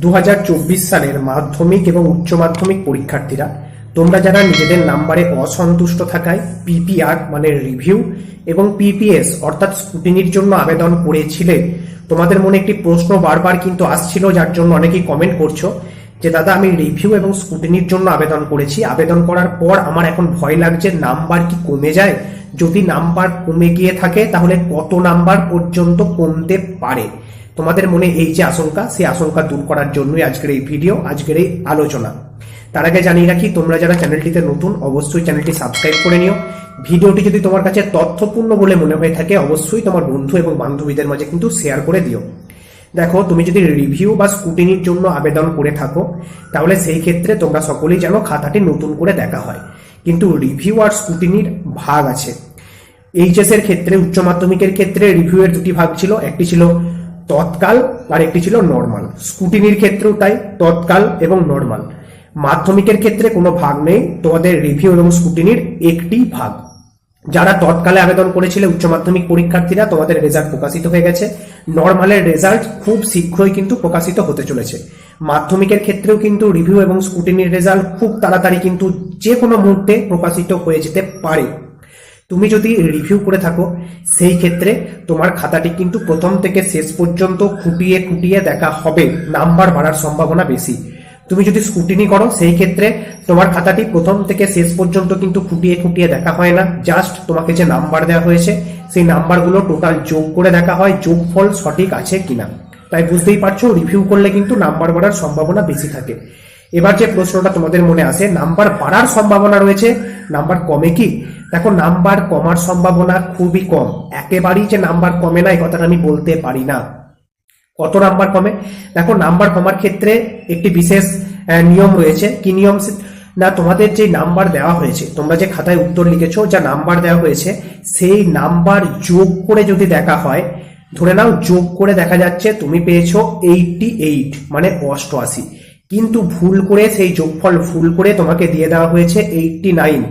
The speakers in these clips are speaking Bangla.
দু হাজার চব্বিশ সালের মাধ্যমিক এবং উচ্চ মাধ্যমিক পরীক্ষার্থীরা, তোমরা যারা নিজেদের নাম্বারে অসন্তুষ্ট থাকায় পিপিআর মানে রিভিউ এবং পিপিএস অর্থাৎ স্কুটিনির জন্য আবেদন করেছিলে, তোমাদের মনে একটি প্রশ্ন বারবার কিন্তু আসছিল যার জন্য অনেকেই কমেন্ট করছ। যে, দাদা, আমি রিভিউ এবং স্কুটিনির জন্য আবেদন করেছি। আবেদন করার পর আমার এখন ভয় লাগছে নাম্বার কি কমে যায়? যদি নাম্বার কমে গিয়ে থাকে, তাহলে কত নাম্বার পর্যন্ত কমতে পারে? তোমাদের মনে এই যে আশঙ্কা, সেই আশঙ্কা দূর করার জন্যই আজকের এই ভিডিও আজকের এই আলোচনা। তার আগে জানিয়ে রাখি, তোমরা যারা চ্যানেলটিতে নতুন, অবশ্যই চ্যানেলটি সাবস্ক্রাইব করে নিও। ভিডিওটি যদি তোমার কাছে তথ্যপূর্ণ বলে মনে হয়ে থাকে, অবশ্যই তোমার বন্ধু এবং বান্ধবীদের মাঝে কিন্তু শেয়ার করে দিও। দেখো, তুমি যদি রিভিউ বা স্কুটিনির জন্য আবেদন করে থাকো, তাহলে সেই ক্ষেত্রে তোমরা সকলেই জানো খাতাটি নতুন করে দেখা হয়। কিন্তু রিভিউ আর স্কুটিনির ভাগ আছে। এইচএস এর ক্ষেত্রে, উচ্চ মাধ্যমিকের ক্ষেত্রে রিভিউ এর দুটি ভাগ ছিল, একটি ছিল তৎকাল আর একটি ছিল নর্মাল স্কুটিনির ক্ষেত্রেও তাই, তৎকাল এবং নর্মাল মাধ্যমিকের ক্ষেত্রে কোনো ভাগ নেই, তোমাদের রিভিউ এবং স্কুটিনির একটি ভাগ। যারা তৎকালে আবেদন করেছিলে উচ্চ মাধ্যমিক পরীক্ষার্থীরা, তোমাদের রেজাল্ট প্রকাশিত হয়ে গেছে। নর্মালের রেজাল্ট খুব শীঘ্রই কিন্তু প্রকাশিত হতে চলেছে। মাধ্যমিকের ক্ষেত্রেও কিন্তু রিভিউ এবং স্কুটিনির রেজাল্ট খুব তাড়াতাড়ি কিন্তু যে কোনো মুহূর্তে প্রকাশিত হয়ে যেতে পারে। তুমি যদি রিভিউ করে থাকো, সেই ক্ষেত্রে তোমার খাতাটি কিন্তু প্রথম থেকে শেষ পর্যন্ত খুঁটিয়ে খুঁটিয়ে দেখা হবে। নাম্বার বাড়ার সম্ভাবনা বেশি। তুমি যদি স্কুটিনি করো, সেই ক্ষেত্রে তোমার খাতাটি প্রথম থেকে শেষ পর্যন্ত কিন্তু খুঁটিয়ে খুঁটিয়ে দেখা হয় না। জাস্ট তোমাকে যে নাম্বার দেওয়া হয়েছে, সেই নাম্বারগুলো টোটাল যোগ করে দেখা হয়, যোগফল সঠিক আছে কিনা। তাই বুঝতেই পারছ রিভিউ করলে কিন্তু নাম্বার বাড়ার সম্ভাবনা বেশি থাকে। এবার যে প্রশ্নটা তোমাদের মনে আসে নাম্বার বাড়ার সম্ভাবনা রয়েছে নাম্বার কমে কি? দেখো নাম্বার কমার সম্ভাবনা খুবই কম। একেবারেই যে নাম্বার কমে না, এই কথাটা আমি বলতে পারি না। কত নাম্বার কমে দেখো, নাম্বার কমার ক্ষেত্রে একটি বিশেষ নিয়ম রয়েছে। কি নিয়ম? না, তোমাদের যে নাম্বার দেওয়া হয়েছে, তোমরা যে খাতায় উত্তর লিখেছো, যা নাম্বার দেওয়া হয়েছে, সেই নাম্বার যোগ করে যদি দেখা হয়, ধরে নাও যোগ করে দেখা যাচ্ছে, তুমি পেয়েছ এইটটি এইট মানে অষ্টআশি। কিন্তু ভুল করে, সেই যোগফল ভুল করে তোমাকে দিয়ে দেওয়া হয়েছে এইটটি নাইন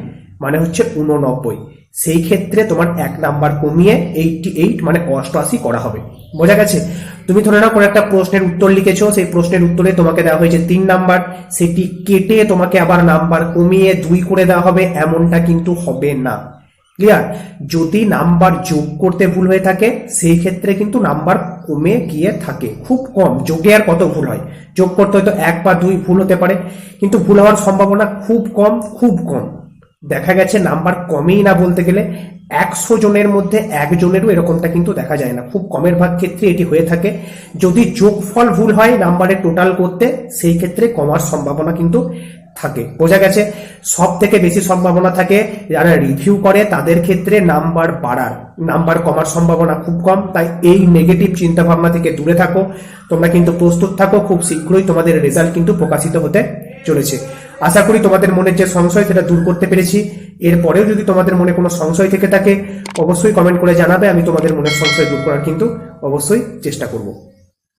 মানে হচ্ছে উননব্বই সেই ক্ষেত্রে তোমার এক নাম্বার কমিয়ে এইটটি এইট মানে অষ্টআশি করা হবে। বোঝা গেছে? তুমি ধরে নাও কোনো একটা প্রশ্নের উত্তর লিখেছো, সেই প্রশ্নের উত্তরে তোমাকে দেওয়া হয়েছে তিন নাম্বার। সেটি কেটে তোমাকে আবার নাম্বার কমিয়ে দুই করে দেওয়া হবে, এমনটা কিন্তু হবে না। ক্লিয়ার যদি নাম্বার যোগ করতে ভুল হয়ে থাকে, সেই ক্ষেত্রে কিন্তু নাম্বার কমে গিয়ে থাকে। খুব কম। যোগে আর কত ভুল হয়? যোগ করতে হয়তো এক বা দুই ভুল হতে পারে, কিন্তু ভুল হওয়ার সম্ভাবনা খুব কম খুব কম। দেখা গেছে নাম্বার কমেই না বলতে গেলে একশো জনের মধ্যে একজনেরও এরকমটা কিন্তু দেখা যায় না। খুব কমের ভাগ ক্ষেত্রে এটি হয়ে থাকে। যদি যোগফল ভুল হয় নাম্বারে টোটাল করতে, সেই ক্ষেত্রে কমার সম্ভাবনা কিন্তু থাকে। বোঝা গেছে সব থেকে বেশি সম্ভাবনা থাকে যারা রিভিউ করে, তাদের ক্ষেত্রে নাম্বার বাড়ার, নাম্বার কমার সম্ভাবনা খুব কম। তাই এই নেগেটিভ চিন্তা ভাবনা থেকে দূরে থাকো। তোমরা কিন্তু প্রস্তুত থাকো, খুব শীঘ্রই তোমাদের রেজাল্ট কিন্তু প্রকাশিত হতে চলেছে। আশা করি তোমাদের মনের যে সংশয়, সেটা দূর করতে পেরেছি। এরপরেও যদি তোমাদের মনে কোনো সংশয় থেকে থাকে, অবশ্যই কমেন্ট করে জানাবে, আমি তোমাদের মনের সংশয় দূর করার কিন্তু অবশ্যই চেষ্টা করব।